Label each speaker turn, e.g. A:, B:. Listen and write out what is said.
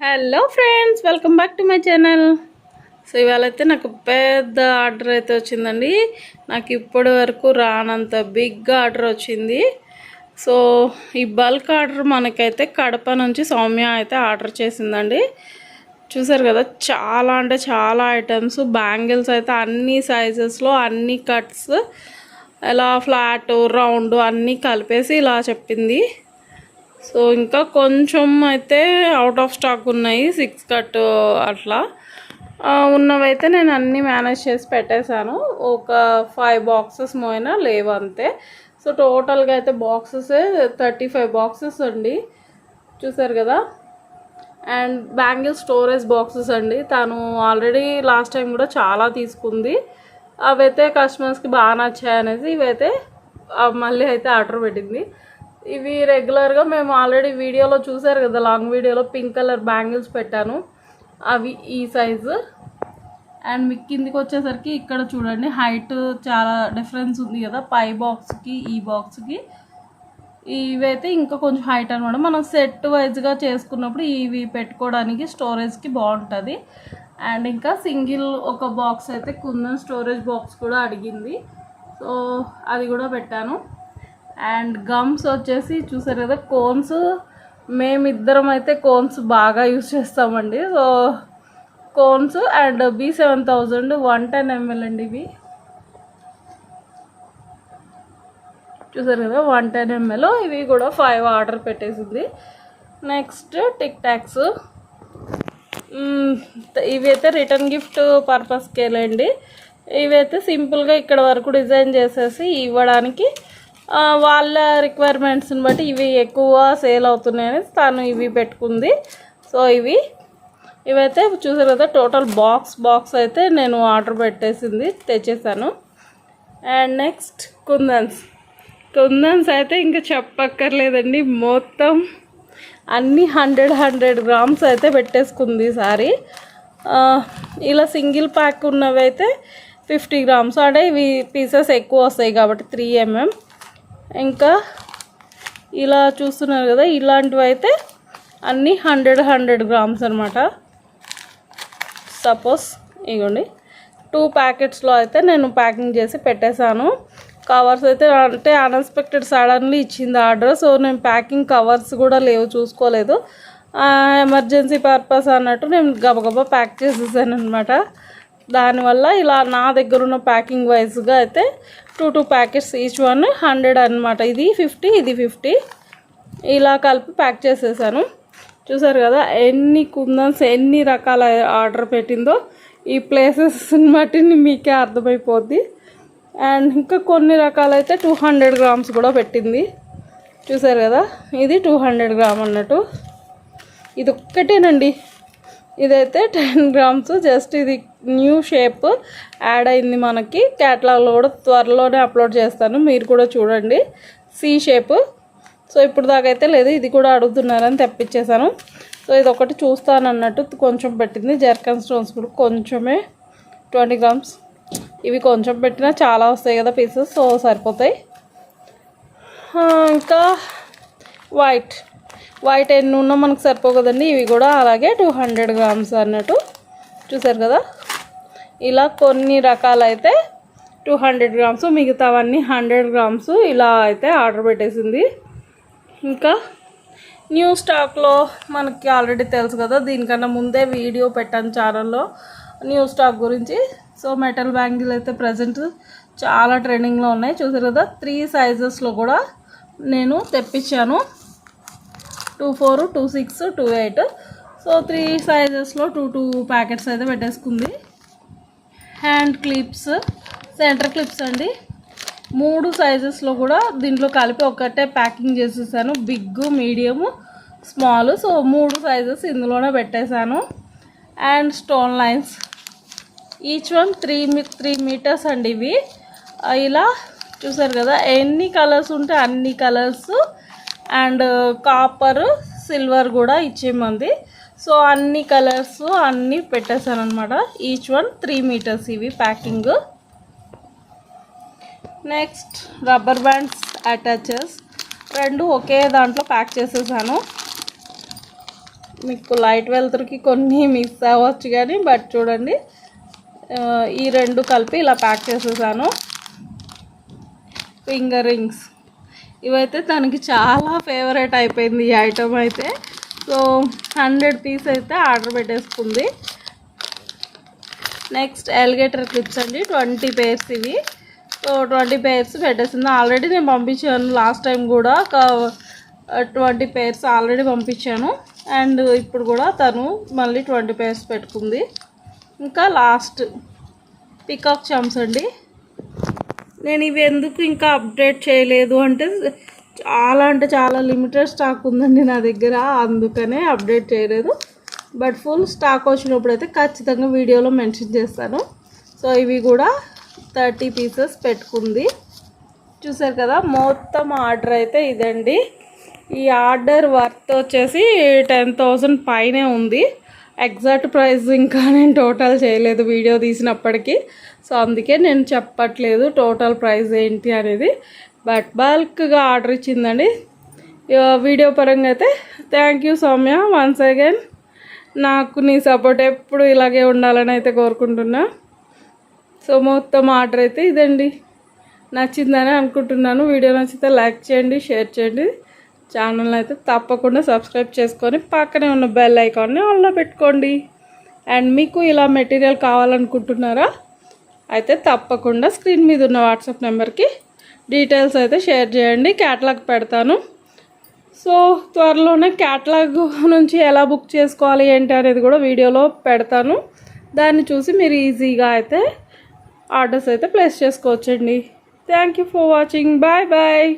A: Hello friends welcome back to my channel so ఇవాళ అయితే నాకు పెద్ద ఆర్డర్ అయితే వచ్చిందండి. నాకు ఇప్పటి వరకు రానంత బిగ్ ఆర్డర్ వచ్చింది. సో ఈ బల్క్ ఆర్డర్ మనకైతే కడప నుంచి సౌమ్య అయితే ఆర్డర్ చేసిందండి. చూసారు కదా చాలా అంటే చాలా ఐటమ్స్ బ్యాంగిల్స్ అయితే అన్ని సైజెస్లో అన్ని కట్స్ ఎలా ఫ్లాట్ రౌండ్ అన్నీ కలిపేసి ఇలా చెప్పింది. సో ఇంకా కొంచెం అయితే అవుట్ ఆఫ్ స్టాక్ ఉన్నాయి సిక్స్ కట్ అట్లా. ఉన్నవైతే నేను అన్నీ మేనేజ్ చేసి పెట్టేశాను. ఒక ఫైవ్ బాక్సెస్ మోయినా లేవు అంతే. సో టోటల్గా అయితే బాక్సెస్ థర్టీ ఫైవ్ బాక్సెస్ అండి. చూసారు కదా? అండ్ బ్యాంగిల్ స్టోరేజ్ బాక్సెస్ అండి. తను ఆల్రెడీ లాస్ట్ టైం కూడా చాలా తీసుకుంది. అవైతే కస్టమర్స్కి బాగా నచ్చాయి అనేసి ఇవైతే మళ్ళీ అయితే ఆర్డర్ పెట్టింది. ఇవి రెగ్యులర్గా మేము ఆల్రెడీ వీడియోలో చూసారు కదా లాంగ్ వీడియోలో పింక్ కలర్ బ్యాంగిల్స్ పెట్టాను. అవి ఈ సైజు అండ్ మీకు కిందికి వచ్చేసరికి ఇక్కడ చూడండి హైట్ చాలా డిఫరెన్స్ ఉంది కదా పై బాక్స్కి ఈ బాక్స్కి ఇవైతే ఇంకా కొంచెం హైట్ అనమాట మనం సెట్ వైజ్గా చేసుకున్నప్పుడు ఇవి పెట్టుకోవడానికి స్టోరేజ్కి బాగుంటుంది. అండ్ ఇంకా సింగిల్ ఒక బాక్స్ అయితే కుందన్ స్టోరేజ్ బాక్స్ కూడా అడిగింది. సో అది కూడా పెట్టాను. అండ్ గమ్స్ వచ్చేసి చూసారు కదా కోన్స్. మేమిద్దరం అయితే కోన్స్ బాగా యూజ్ చేస్తామండి. So cones and B seven thousand one ten ML అండి ఇవి. చూసారు కదా వన్ టెన్ ఎంఎల్ ఇవి కూడా ఫైవ్ ఆర్డర్ పెట్టేసింది. నెక్స్ట్ టిక్ ఇవి అయితే రిటర్న్ గిఫ్ట్ పర్పస్కి వెళ్ళండి ఇవైతే సింపుల్గా ఇక్కడ వరకు డిజైన్ చేసేసి ఇవ్వడానికి వాళ్ళ రిక్వైర్మెంట్స్ని బట్టి ఇవి ఎక్కువ సేల్ అవుతున్నాయని తను ఇవి పెట్టుకుంది. సో ఇవి ఇవైతే చూసారు కదా టోటల్ బాక్స్ బాక్స్ అయితే నేను ఆర్డర్ పెట్టేసింది తెచ్చేసాను. అండ్ నెక్స్ట్ కుందన్స్. కుందన్స్ అయితే ఇంకా చెప్పక్కర్లేదండి మొత్తం అన్ని హండ్రెడ్ హండ్రెడ్ గ్రామ్స్ అయితే పెట్టేసుకుంది ఈసారి ఇలా సింగిల్ ప్యాక్ ఉన్నవి అయితే ఫిఫ్టీ గ్రామ్స్ అంటే ఇవి పీసెస్ ఎక్కువ వస్తాయి కాబట్టి త్రీ ఎంఎం ఇంకా ఇలా చూస్తున్నారు కదా ఇలాంటివి అయితే అన్నీ హండ్రెడ్ హండ్రెడ్ గ్రామ్స్ అనమాట సపోజ్ ఇగోండి టూ ప్యాకెట్స్లో అయితే నేను ప్యాకింగ్ చేసి పెట్టేశాను. కవర్స్ అయితే అంటే అన్ఎక్స్పెక్టెడ్ సడన్లీ ఇచ్చింది ఆర్డర్ సో నేను ప్యాకింగ్ కవర్స్ కూడా లేవు చూసుకోలేదు. ఎమర్జెన్సీ పర్పస్ అన్నట్టు నేను గబగబా ప్యాక్ చేసేసాను అనమాట దానివల్ల ఇలా నా దగ్గర ఉన్న ప్యాకింగ్ వైజ్గా అయితే two two packets each one hundred అనమాట ఇది ఫిఫ్టీ ఇది ఫిఫ్టీ ఇలా కలిపి ప్యాక్ చేసేసాను. చూసారు కదా ఎన్ని కుందన్స్ ఎన్ని రకాల ఆర్డర్ పెట్టిందో ఈ ప్లేసెస్ని బట్టి మీకే అర్థమైపోద్ది. అండ్ ఇంకా కొన్ని రకాలైతే టూ హండ్రెడ్ గ్రామ్స్ కూడా పెట్టింది. చూసారు కదా ఇది టూ హండ్రెడ్ గ్రామ్ అన్నట్టు. ఇది ఒక్కటేనండి ఇదైతే టెన్ గ్రామ్స్ జస్ట్ ఇది న్యూ షేప్ యాడ్ అయింది మనకి. క్యాటలాగ్లో కూడా త్వరలోనే అప్లోడ్ చేస్తాను. మీరు కూడా చూడండి. C shape. సో ఇప్పుడు దాకైతే లేదు. ఇది కూడా అడుగుతున్నారని తెప్పించేశాను. సో ఇది ఒకటి చూస్తాను అన్నట్టు కొంచెం పెట్టింది. జర్కన్ స్టోన్స్ కూడా కొంచెమే. Twenty grams. ఇవి కొంచెం పెట్టినా చాలా వస్తాయి కదా పీసెస్. సో సరిపోతాయి. ఇంకా వైట్. వైట్ ఎన్ని ఉన్నా మనకు సరిపోకదండి ఇవి కూడా అలాగే టూ హండ్రెడ్ గ్రామ్స్ అన్నట్టు. చూసారు కదా? ఇలా కొన్ని రకాలైతే టూ హండ్రెడ్ గ్రామ్స్ మిగతావన్నీ హండ్రెడ్ గ్రామ్స్ ఇలా అయితే ఆర్డర్ పెట్టేసింది. ఇంకా న్యూ స్టాక్లో మనకి ఆల్రెడీ తెలుసు కదా దీనికన్నా ముందే వీడియో పెట్టాను ఛానల్లో న్యూ స్టాక్ గురించి. సో మెటల్ బ్యాంగిల్ అయితే ప్రజెంట్ చాలా ట్రెండింగ్లో ఉన్నాయి. చూసారు కదా? త్రీ సైజెస్లో కూడా నేను తెప్పించాను. Two four two six two eight. So three సైజెస్లో two two packets అయితే పెట్టేసుకుంది. హ్యాండ్ క్లిప్స్ సెంటర్ క్లిప్స్ అండి. మూడు సైజెస్లో కూడా దీంట్లో కలిపి ఒకటే ప్యాకింగ్ చేసేసాను. Big medium small. సో మూడు సైజెస్ ఇందులోనే పెట్టేశాను. And stone lines. Each one three me three metres అండి ఇవి. ఇలా చూసారు కదా ఎన్ని కలర్స్ ఉంటే అన్ని కలర్స్. అండ్ కాపర్ సిల్వర్ కూడా ఇచ్చేమంది. సో అన్ని కలర్స్ అన్నీ పెట్టేశాను అనమాట ఈచ్ వన్ త్రీ మీటర్స్ ఇవి packing next rubber bands attaches రెండు ఒకే దాంట్లో ప్యాక్ చేసేసాను. మీకు లైట్ వెళ్తురికి కొన్ని మిస్ అవ్వచ్చు కానీ బట్ చూడండి ఈ రెండు కలిపి ఇలా ప్యాక్ చేసేసాను. ఫింగర్ రింగ్స్ ఇవైతే తనకి చాలా ఫేవరెట్ అయిపోయింది ఈ ఐటమ్ అయితే. సో హండ్రెడ్ పీస్ అయితే ఆర్డర్ పెట్టేసుకుంది. నెక్స్ట్ ఎలిగేటర్ క్లిప్స్ అండి. ట్వంటీ పేర్స్ ఇవి. సో ట్వంటీ పేర్స్ పెట్టేసింది. ఆల్రెడీ నేను పంపించాను లాస్ట్ టైం కూడా. ఒక ట్వంటీ పేర్స్ ఆల్రెడీ పంపించాను. అండ్ ఇప్పుడు కూడా తను మళ్ళీ ట్వంటీ పేర్స్ పెట్టుకుంది. ఇంకా లాస్ట్ పికాక్ చమ్స్ అండి. నేను ఇవి ఎందుకు ఇంకా అప్డేట్ చేయలేదు అంటే చాలా అంటే చాలా లిమిటెడ్ స్టాక్ ఉందండి నా దగ్గర అందుకనే అప్డేట్ చేయలేదు. బట్ ఫుల్ స్టాక్ వచ్చినప్పుడు అయితే ఖచ్చితంగా వీడియోలో మెన్షన్ చేస్తాను. సో ఇవి కూడా థర్టీ పీసెస్ పెట్టుకుంది. చూసారు కదా మొత్తం ఆర్డర్ అయితే ఇదండి. ఈ ఆర్డర్ వర్త్ వచ్చేసి టెన్ థౌజండ్ పైనే ఉంది. ఎగ్జాక్ట్ ప్రైస్ ఇంకా నేను టోటల్ చేయలేదు వీడియో తీసినప్పటికీ. సో అందుకే నేను చెప్పట్లేదు టోటల్ ప్రైస్ ఏంటి అనేది. బట్ బల్క్గా ఆర్డర్ ఇచ్చిందండి. వీడియో పరంగా అయితే thank you Soumya once again నాకు నీ సపోర్ట్ ఎప్పుడు ఇలాగే ఉండాలని అయితే కోరుకుంటున్నా. సో మొత్తం ఆర్డర్ అయితే ఇదండి. నచ్చిందని అనుకుంటున్నాను. వీడియో నచ్చితే లైక్ చేయండి షేర్ చేయండి. ఛానల్ అయితే తప్పకుండా సబ్స్క్రైబ్ చేసుకొని పక్కనే ఉన్న బెల్ ఐకాన్ని ఆన్లో పెట్టుకోండి. అండ్ మీకు ఇలా మెటీరియల్ కావాలనుకుంటున్నారా అయితే తప్పకుండా స్క్రీన్ మీద ఉన్న వాట్సాప్ నెంబర్కి డీటెయిల్స్ అయితే షేర్ చేయండి క్యాటలాగ్ పెడతాను. సో త్వరలోనే క్యాటలాగ్ నుంచి ఎలా బుక్ చేసుకోవాలి ఏంటి అనేది కూడా వీడియోలో పెడతాను. దాన్ని చూసి మీరు ఈజీగా అయితే ఆర్డర్స్ అయితే ప్లేస్ చేసుకోవచ్చండి. Thank you for watching. Bye bye.